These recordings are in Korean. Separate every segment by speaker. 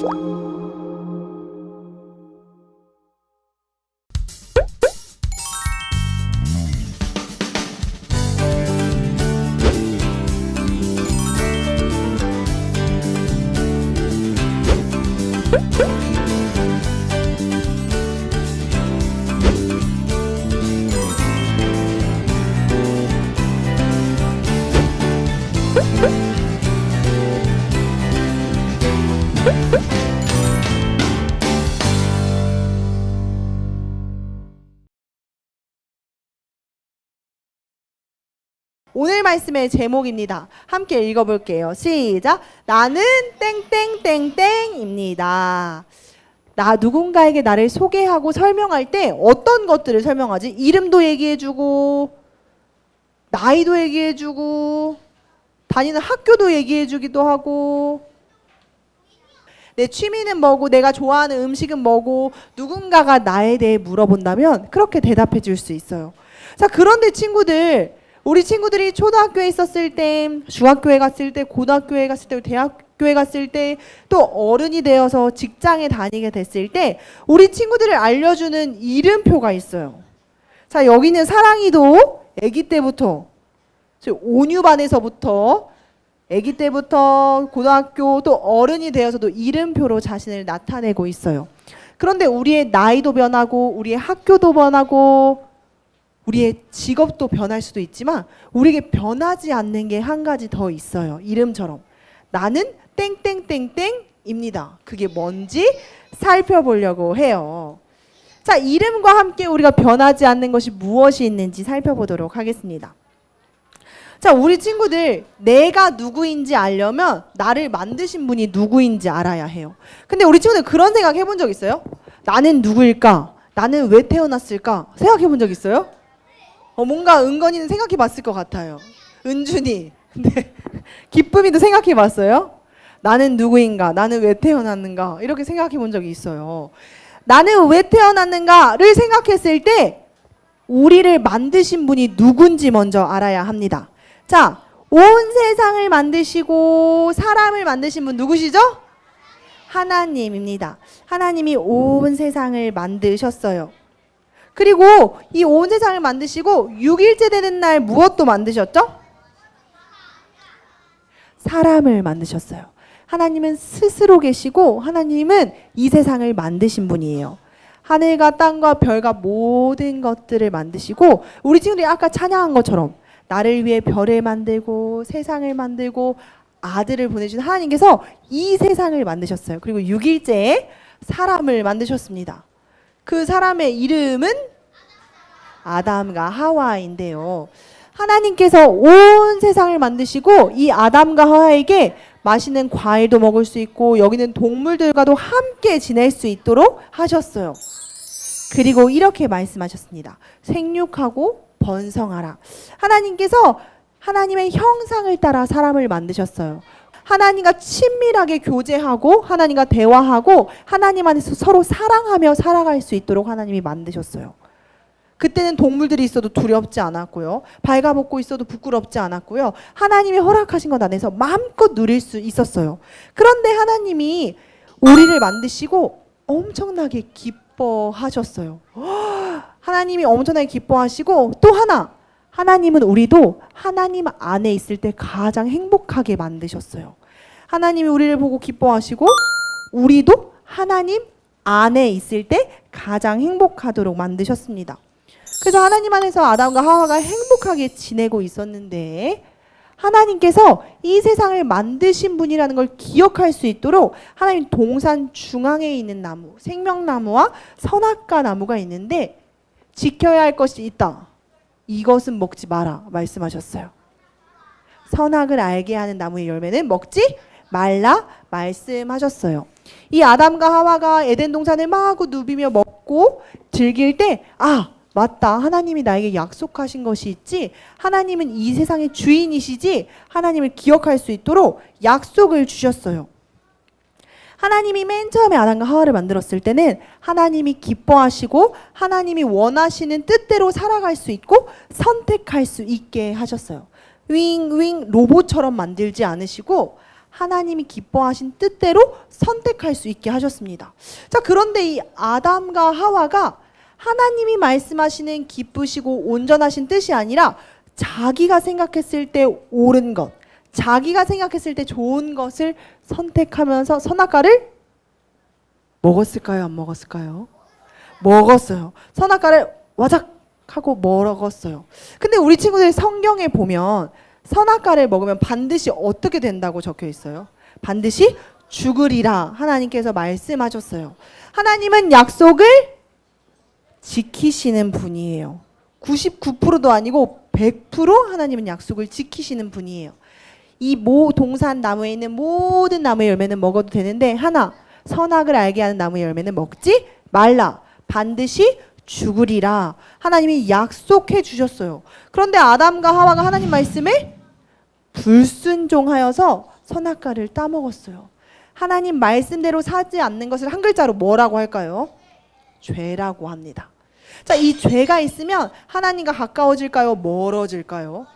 Speaker 1: Thank you. 오늘 말씀의 제목입니다. 함께 읽어볼게요. 시작. 나는 땡땡땡땡입니다. 나 누군가에게 나를 소개하고 설명할 때 어떤 것들을 설명하지? 이름도 얘기해주고, 나이도 얘기해주고, 다니는 학교도 얘기해주기도 하고, 내 취미는 뭐고, 내가 좋아하는 음식은 뭐고, 누군가가 나에 대해 물어본다면 그렇게 대답해 줄 수 있어요. 자, 그런데 친구들, 우리 친구들이 초등학교에 있었을 때, 중학교에 갔을 때, 고등학교에 갔을 때, 대학교에 갔을 때, 또 어른이 되어서 직장에 다니게 됐을 때, 우리 친구들을 알려주는 이름표가 있어요. 자, 여기는 사랑이도 아기 때부터, 즉 온유반에서부터, 아기 때부터 고등학교 또 어른이 되어서도 이름표로 자신을 나타내고 있어요. 그런데 우리의 나이도 변하고, 우리의 학교도 변하고, 우리의 직업도 변할 수도 있지만 우리에게 변하지 않는 게 한 가지 더 있어요. 이름처럼 나는 땡땡땡땡입니다. 그게 뭔지 살펴보려고 해요. 자, 이름과 함께 우리가 변하지 않는 것이 무엇이 있는지 살펴보도록 하겠습니다. 자, 우리 친구들 내가 누구인지 알려면 나를 만드신 분이 누구인지 알아야 해요. 근데 우리 친구들 그런 생각 해본 적 있어요? 나는 누구일까? 나는 왜 태어났을까? 생각해 본 적 있어요? 어, 뭔가 은건이는 생각해 봤을 것 같아요. 은준이. 네. 기쁨이도 생각해 봤어요? 나는 누구인가? 나는 왜 태어났는가? 이렇게 생각해 본 적이 있어요. 나는 왜 태어났는가를 생각했을 때 우리를 만드신 분이 누군지 먼저 알아야 합니다. 자, 온 세상을 만드시고 사람을 만드신 분 누구시죠? 하나님입니다. 하나님이 온 세상을 만드셨어요. 그리고 이 온 세상을 만드시고 6일째 되는 날 무엇도 만드셨죠? 사람을 만드셨어요. 하나님은 스스로 계시고 하나님은 이 세상을 만드신 분이에요. 하늘과 땅과 별과 모든 것들을 만드시고 우리 친구들이 아까 찬양한 것처럼 나를 위해 별을 만들고 세상을 만들고 아들을 보내준 하나님께서 이 세상을 만드셨어요. 그리고 6일째에 사람을 만드셨습니다. 그 사람의 이름은 아담과 하와인데요. 하나님께서 온 세상을 만드시고 이 아담과 하와에게 맛있는 과일도 먹을 수 있고 여기는 동물들과도 함께 지낼 수 있도록 하셨어요. 그리고 이렇게 말씀하셨습니다. 생육하고 번성하라. 하나님께서 하나님의 형상을 따라 사람을 만드셨어요. 하나님과 친밀하게 교제하고 하나님과 대화하고 하나님 안에서 서로 사랑하며 살아갈 수 있도록 하나님이 만드셨어요. 그때는 동물들이 있어도 두렵지 않았고요. 발가벗고 있어도 부끄럽지 않았고요. 하나님이 허락하신 것 안에서 마음껏 누릴 수 있었어요. 그런데 하나님이 우리를 만드시고 엄청나게 기뻐하셨어요. 하나님이 엄청나게 기뻐하시고 또 하나 하나님은 우리도 하나님 안에 있을 때 가장 행복하게 만드셨어요. 하나님이 우리를 보고 기뻐하시고 우리도 하나님 안에 있을 때 가장 행복하도록 만드셨습니다. 그래서 하나님 안에서 아담과 하와가 행복하게 지내고 있었는데 하나님께서 이 세상을 만드신 분이라는 걸 기억할 수 있도록 하나님 동산 중앙에 있는 나무, 생명나무와 선악과 나무가 있는데 지켜야 할 것이 있다. 이것은 먹지 마라 말씀하셨어요. 선악을 알게 하는 나무의 열매는 먹지 말라 말씀하셨어요. 이 아담과 하와가 에덴 동산을 마구 누비며 먹고 즐길 때 아, 맞다. 하나님이 나에게 약속하신 것이 있지. 하나님은 이 세상의 주인이시지. 하나님을 기억할 수 있도록 약속을 주셨어요. 하나님이 맨 처음에 아담과 하와를 만들었을 때는 하나님이 기뻐하시고 하나님이 원하시는 뜻대로 살아갈 수 있고 선택할 수 있게 하셨어요. 윙윙 로봇처럼 만들지 않으시고 하나님이 기뻐하신 뜻대로 선택할 수 있게 하셨습니다. 자, 그런데 이 아담과 하와가 하나님이 말씀하시는 기쁘시고 온전하신 뜻이 아니라 자기가 생각했을 때 옳은 것, 자기가 생각했을 때 좋은 것을 선택하면서 선악과를 먹었을까요? 안 먹었을까요? 먹었어요. 선악과를 와작 하고 먹었어요. 근데 우리 친구들 성경에 보면 선악과를 먹으면 반드시 어떻게 된다고 적혀 있어요? 반드시 죽으리라 하나님께서 말씀하셨어요. 하나님은 약속을 지키시는 분이에요. 99%도 아니고 100% 하나님은 약속을 지키시는 분이에요. 이 모 동산 나무에 있는 모든 나무의 열매는 먹어도 되는데 하나 선악을 알게 하는 나무의 열매는 먹지 말라. 반드시 죽으리라. 하나님이 약속해 주셨어요. 그런데 아담과 하와가 하나님 말씀에 불순종하여서 선악과를 따먹었어요. 하나님 말씀대로 사지 않는 것을 한 글자로 뭐라고 할까요? 죄라고 합니다. 자, 이 죄가 있으면 하나님과 가까워질까요? 멀어질까요?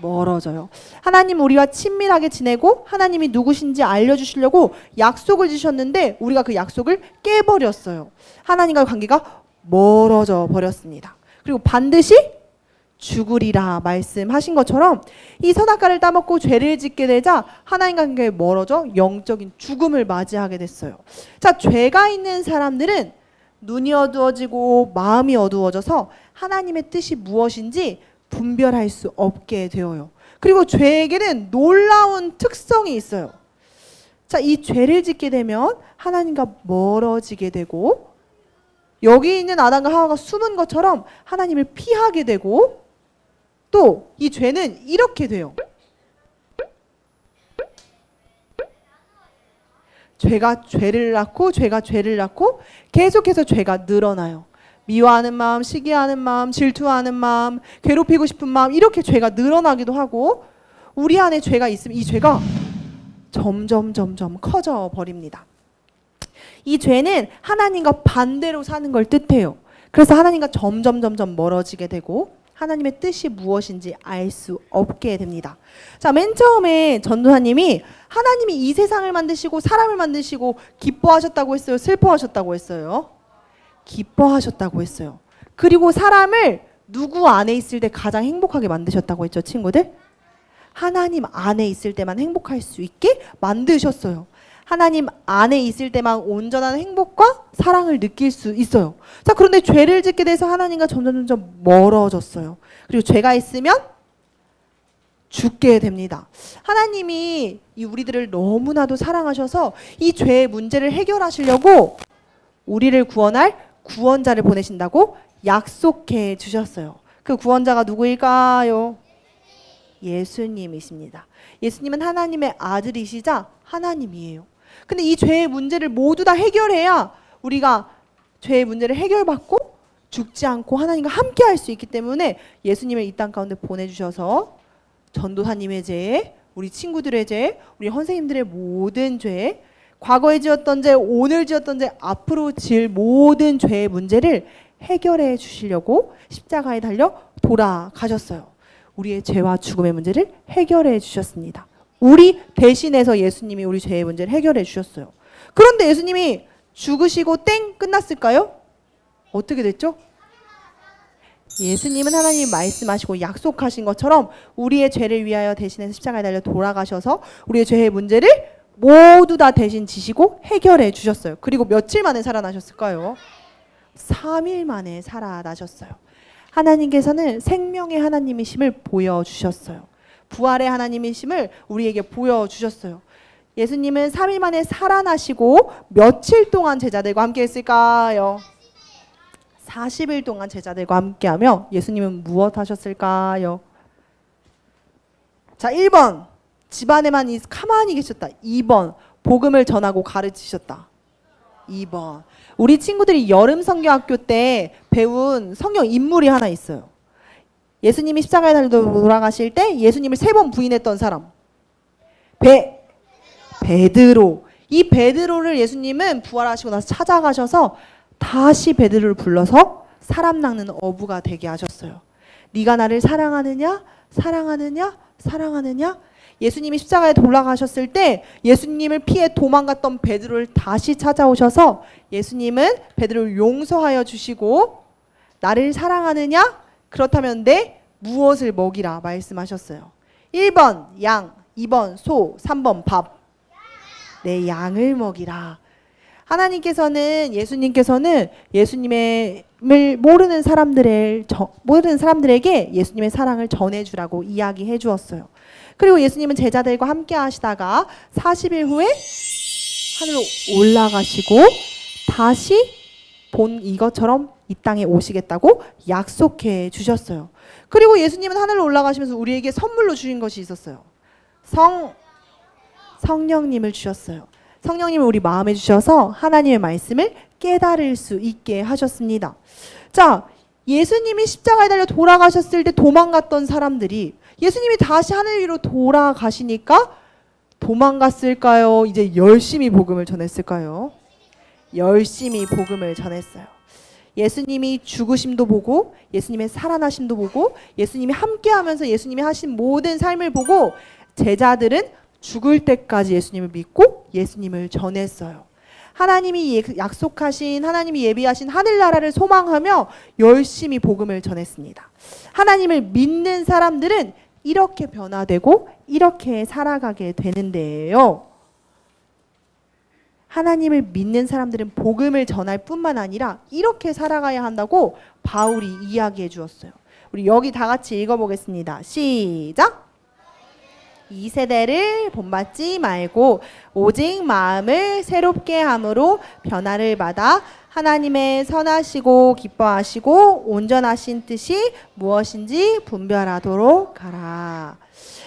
Speaker 1: 멀어져요. 하나님 우리와 친밀하게 지내고 하나님이 누구신지 알려주시려고 약속을 주셨는데 우리가 그 약속을 깨버렸어요. 하나님과의 관계가 멀어져 버렸습니다. 그리고 반드시 죽으리라 말씀하신 것처럼 이 선악과를 따먹고 죄를 짓게 되자 하나님과 관계에 멀어져 영적인 죽음을 맞이하게 됐어요. 자, 죄가 있는 사람들은 눈이 어두워지고 마음이 어두워져서 하나님의 뜻이 무엇인지 분별할 수 없게 되어요. 그리고 죄에게는 놀라운 특성이 있어요. 자, 이 죄를 짓게 되면 하나님과 멀어지게 되고 여기 있는 아담과 하와가 숨은 것처럼 하나님을 피하게 되고 또 이 죄는 이렇게 돼요. 죄가 죄를 낳고 죄가 죄를 낳고 계속해서 죄가 늘어나요. 미워하는 마음, 시기하는 마음, 질투하는 마음, 괴롭히고 싶은 마음 이렇게 죄가 늘어나기도 하고 우리 안에 죄가 있으면 이 죄가 점점 점점 커져 버립니다. 이 죄는 하나님과 반대로 사는 걸 뜻해요. 그래서 하나님과 점점 점점 멀어지게 되고 하나님의 뜻이 무엇인지 알 수 없게 됩니다. 자, 맨 처음에 전도사님이 하나님이 이 세상을 만드시고 사람을 만드시고 기뻐하셨다고 했어요. 슬퍼하셨다고 했어요. 기뻐하셨다고 했어요. 그리고 사람을 누구 안에 있을 때 가장 행복하게 만드셨다고 했죠, 친구들? 하나님 안에 있을 때만 행복할 수 있게 만드셨어요. 하나님 안에 있을 때만 온전한 행복과 사랑을 느낄 수 있어요. 자, 그런데 죄를 짓게 돼서 하나님과 점점 점점 멀어졌어요. 그리고 죄가 있으면 죽게 됩니다. 하나님이 이 우리들을 너무나도 사랑하셔서 이 죄의 문제를 해결하시려고 우리를 구원할 구원자를 보내신다고 약속해 주셨어요. 그 구원자가 누구일까요? 예수님이십니다. 예수님은 하나님의 아들이시자 하나님이에요. 근데 이 죄의 문제를 모두 다 해결해야 우리가 죄의 문제를 해결받고 죽지 않고 하나님과 함께 할 수 있기 때문에 예수님을 이 땅 가운데 보내주셔서 전도사님의 죄, 우리 친구들의 죄, 우리 선생님들의 모든 죄, 과거에 지었던 죄, 오늘 지었던 죄, 앞으로 지을 모든 죄의 문제를 해결해 주시려고 십자가에 달려 돌아가셨어요. 우리의 죄와 죽음의 문제를 해결해 주셨습니다. 우리 대신해서 예수님이 우리 죄의 문제를 해결해 주셨어요. 그런데 예수님이 죽으시고 땡 끝났을까요? 어떻게 됐죠? 예수님은 하나님 말씀하시고 약속하신 것처럼 우리의 죄를 위하여 대신해서 십자가에 달려 돌아가셔서 우리의 죄의 문제를 모두 다 대신 지시고 해결해 주셨어요. 그리고 며칠 만에 살아나셨을까요? 3일 만에 살아나셨어요. 하나님께서는 생명의 하나님이심을 보여주셨어요. 부활의 하나님이심을 우리에게 보여주셨어요. 예수님은 3일 만에 살아나시고 며칠 동안 제자들과 함께 했을까요? 40일 동안 제자들과 함께하며 예수님은 무엇 하셨을까요? 자, 1번. 집안에만 있- 가만히 계셨다. 2번. 복음을 전하고 가르치셨다. 2번. 우리 친구들이 여름 성경학교 때 배운 성경 인물이 하나 있어요. 예수님이 십자가에 달려 돌아가실 때 예수님을 세 번 부인했던 사람. 베 베드로. 이 베드로를 예수님은 부활하시고 나서 찾아가셔서 다시 베드로를 불러서 사람 낚는 어부가 되게 하셨어요. 네가 나를 사랑하느냐? 사랑하느냐? 사랑하느냐? 예수님이 십자가에 돌아가셨을 때 예수님을 피해 도망갔던 베드로를 다시 찾아오셔서 예수님은 베드로를 용서하여 주시고 나를 사랑하느냐? 그렇다면 내 무엇을 먹이라 말씀하셨어요. 1번 양, 2번 소, 3번 밥. 내 양을 먹이라. 하나님께서는 예수님께서는 예수님을 모르는 사람들의 저, 모르는 사람들에게 예수님의 사랑을 전해 주라고 이야기해 주었어요. 그리고 예수님은 제자들과 함께 하시다가 40일 후에 하늘로 올라가시고 다시 본 이것처럼 이 땅에 오시겠다고 약속해 주셨어요. 그리고 예수님은 하늘로 올라가시면서 우리에게 선물로 주신 것이 있었어요. 성 성령님을 주셨어요. 성령님을 우리 마음에 주셔서 하나님의 말씀을 깨달을 수 있게 하셨습니다. 자, 예수님이 십자가에 달려 돌아가셨을 때 도망갔던 사람들이 예수님이 다시 하늘 위로 돌아가시니까 도망갔을까요? 이제 열심히 복음을 전했을까요? 열심히 복음을 전했어요. 예수님이 죽으심도 보고 예수님의 살아나심도 보고 예수님이 함께하면서 예수님이 하신 모든 삶을 보고 제자들은 죽을 때까지 예수님을 믿고 예수님을 전했어요. 하나님이 예- 약속하신 하나님이 예비하신 하늘나라를 소망하며 열심히 복음을 전했습니다. 하나님을 믿는 사람들은 이렇게 변화되고 이렇게 살아가게 되는데요. 하나님을 믿는 사람들은 복음을 전할 뿐만 아니라 이렇게 살아가야 한다고 바울이 이야기해 주었어요. 우리 여기 다 같이 읽어보겠습니다. 시작. 이 세대를 본받지 말고 오직 마음을 새롭게 함으로 변화를 받아 하나님의 선하시고 기뻐하시고 온전하신 뜻이 무엇인지 분별하도록 가라.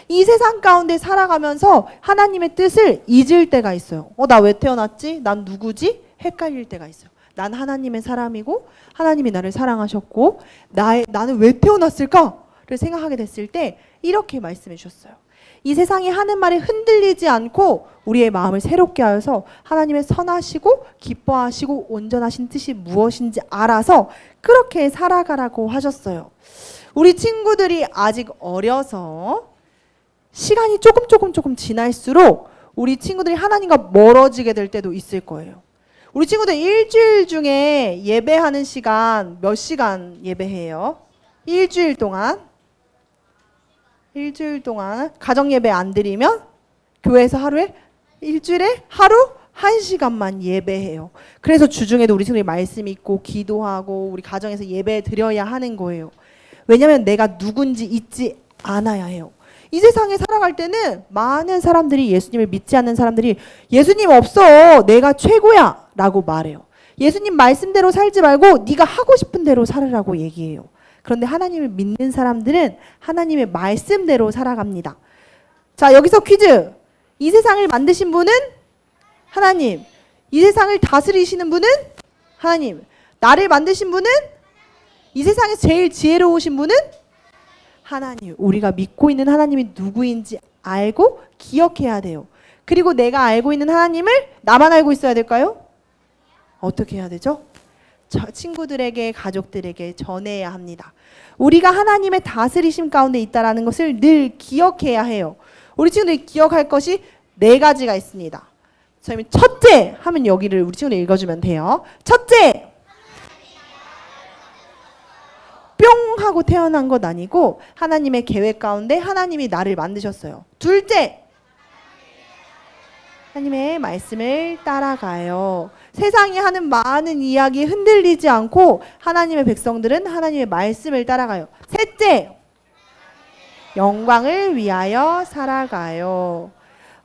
Speaker 1: 이 세상 가운데 살아가면서 하나님의 뜻을 잊을 때가 있어요. 어, 나 왜 태어났지? 난 누구지? 헷갈릴 때가 있어요. 난 하나님의 사람이고 하나님이 나를 사랑하셨고 나의 나는 왜 태어났을까를 생각하게 됐을 때 이렇게 말씀해 주셨어요. 이 세상이 하는 말에 흔들리지 않고 우리의 마음을 새롭게 하여서 하나님의 선하시고 기뻐하시고 온전하신 뜻이 무엇인지 알아서 그렇게 살아가라고 하셨어요. 우리 친구들이 아직 어려서 시간이 조금 조금 조금 지날수록 우리 친구들이 하나님과 멀어지게 될 때도 있을 거예요. 우리 친구들 일주일 중에 예배하는 시간 몇 시간 예배해요? 일주일 동안 일주일 동안 가정 예배 안 드리면 교회에서 하루에 일주일에 하루 한 시간만 예배해요. 그래서 주중에도 우리 친구들이 말씀 있고 기도하고 우리 가정에서 예배 드려야 하는 거예요. 왜냐하면 내가 누군지 잊지 않아야 해요. 이 세상에 살아갈 때는 많은 사람들이 예수님을 믿지 않는 사람들이 예수님 없어 내가 최고야 라고 말해요. 예수님 말씀대로 살지 말고 네가 하고 싶은 대로 살으라고 얘기해요. 그런데 하나님을 믿는 사람들은 하나님의 말씀대로 살아갑니다. 자, 여기서 퀴즈. 이 세상을 만드신 분은 하나님. 이 세상을 다스리시는 분은 하나님. 나를 만드신 분은 이 세상에서 제일 지혜로우신 분은 하나님. 우리가 믿고 있는 하나님이 누구인지 알고 기억해야 돼요. 그리고 내가 알고 있는 하나님을 나만 알고 있어야 될까요? 어떻게 해야 되죠? 저 친구들에게 가족들에게 전해야 합니다. 우리가 하나님의 다스리심 가운데 있다라는 것을 늘 기억해야 해요. 우리 친구들이 기억할 것이 네 가지가 있습니다. 첫째 하면 여기를 우리 친구들 읽어주면 돼요. 첫째 뿅 하고 태어난 것 아니고 하나님의 계획 가운데 하나님이 나를 만드셨어요. 둘째 하나님의 말씀을 따라가요. 세상이 하는 많은 이야기에 흔들리지 않고 하나님의 백성들은 하나님의 말씀을 따라가요. 셋째, 영광을 위하여 살아가요.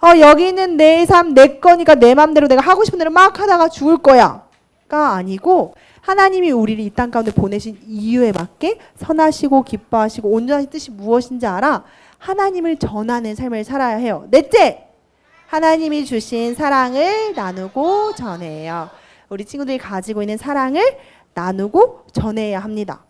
Speaker 1: 어, 여기는 내 삶, 내 거니까 내 맘대로 내가 하고 싶은 대로 막 하다가 죽을 거야. 가 아니고 하나님이 우리를 이 땅 가운데 보내신 이유에 맞게 선하시고 기뻐하시고 온전하신 뜻이 무엇인지 알아 하나님을 전하는 삶을 살아야 해요. 넷째, 하나님이 주신 사랑을 나누고 전해요. 우리 친구들이 가지고 있는 사랑을 나누고 전해야 합니다.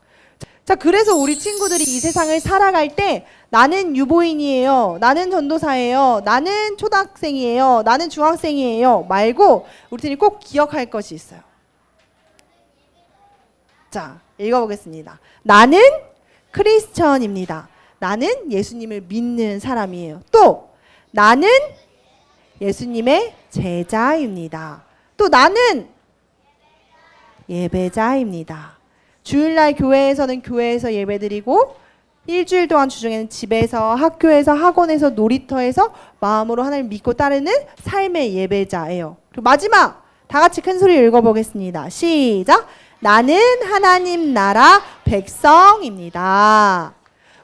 Speaker 1: 자, 그래서 우리 친구들이 이 세상을 살아갈 때 나는 유보인이에요. 나는 전도사예요. 나는 초등학생이에요. 나는 중학생이에요. 말고 우리 친구들이 꼭 기억할 것이 있어요. 자, 읽어보겠습니다. 나는 크리스천입니다. 나는 예수님을 믿는 사람이에요. 또 나는 예수님의 제자입니다. 또 나는 예배자입니다. 주일날 교회에서는 교회에서 예배드리고 일주일 동안 주중에는 집에서 학교에서 학원에서 놀이터에서 마음으로 하나님 믿고 따르는 삶의 예배자예요. 그리고 마지막 다 같이 큰 소리 읽어보겠습니다. 시작. 나는 하나님 나라 백성입니다.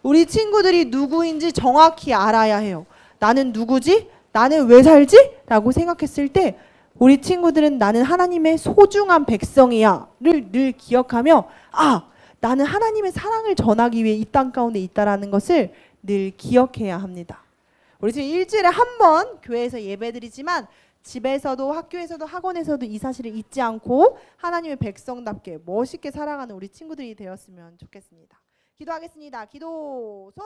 Speaker 1: 우리 친구들이 누구인지 정확히 알아야 해요. 나는 누구지? 나는 왜 살지? 라고 생각했을 때 우리 친구들은 나는 하나님의 소중한 백성이야를 늘 기억하며 아 나는 하나님의 사랑을 전하기 위해 이 땅 가운데 있다라는 것을 늘 기억해야 합니다. 우리 지금 일주일에 한 번 교회에서 예배드리지만 집에서도 학교에서도 학원에서도 이 사실을 잊지 않고 하나님의 백성답게 멋있게 살아가는 우리 친구들이 되었으면 좋겠습니다. 기도하겠습니다. 기도 손